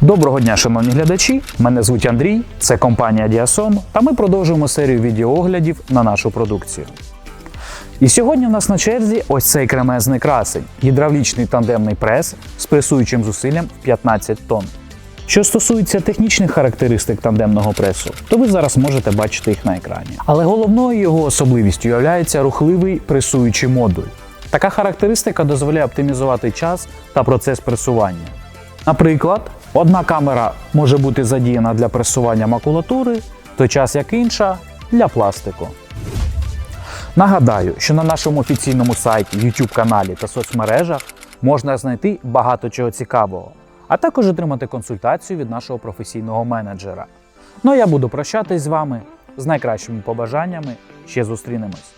Доброго дня, шановні глядачі! Мене звуть Андрій, це компанія Діасон, та ми продовжуємо серію відеооглядів на нашу продукцію. І сьогодні в нас на черзі ось цей кремезний красень гідравлічний тандемний прес з пресуючим зусиллям в 15 тонн. Що стосується технічних характеристик тандемного пресу, то ви зараз можете бачити їх на екрані. Але головною його особливістю є рухливий пресуючий модуль. Така характеристика дозволяє оптимізувати час та процес пресування. Наприклад, одна камера може бути задіяна для пресування макулатури, в той час як інша для пластику. Нагадаю, що на нашому офіційному сайті, YouTube каналі та соцмережах можна знайти багато чого цікавого, а також отримати консультацію від нашого професійного менеджера. Ну а я буду прощатись з вами з найкращими побажаннями. Ще зустрінемось.